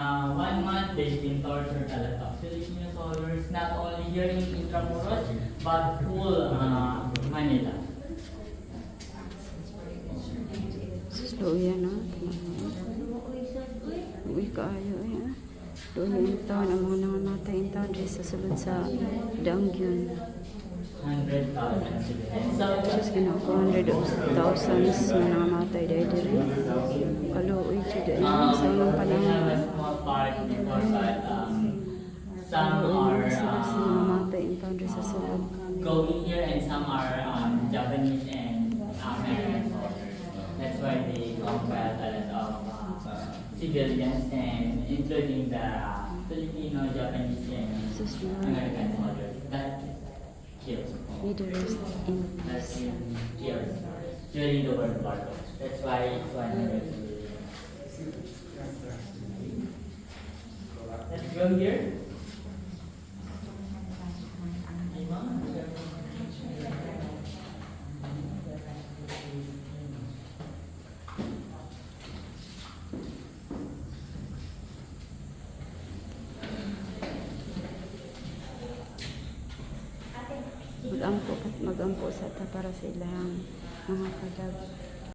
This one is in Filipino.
Uh, one month, they've been tortured lot of Filipino soldiers, not only here in Intramuros, but whole uh, Manila. Slow yan, no? Uy, kaayo, eh, ha? Doon yung taon, ang mga nangamatay yung taon dyan sa sulod sa Dangyun. 100,000 civilians. So, Sus, gina ko, hundred of thousands na nangamatay dahil diri. Kaluoy, siya dahil sa unang panahon. Going here and some are um, Japanese and American soldiers. That's why they compelled a lot of uh, civilians and including the Filipino, Japanese, and. American soldiers. That kills. May the rest in That's peace. kills during the World War II. That's why it's one. Let's go here. Mag-ampo, mag-ampo sa ta para sa ilang mga kalag.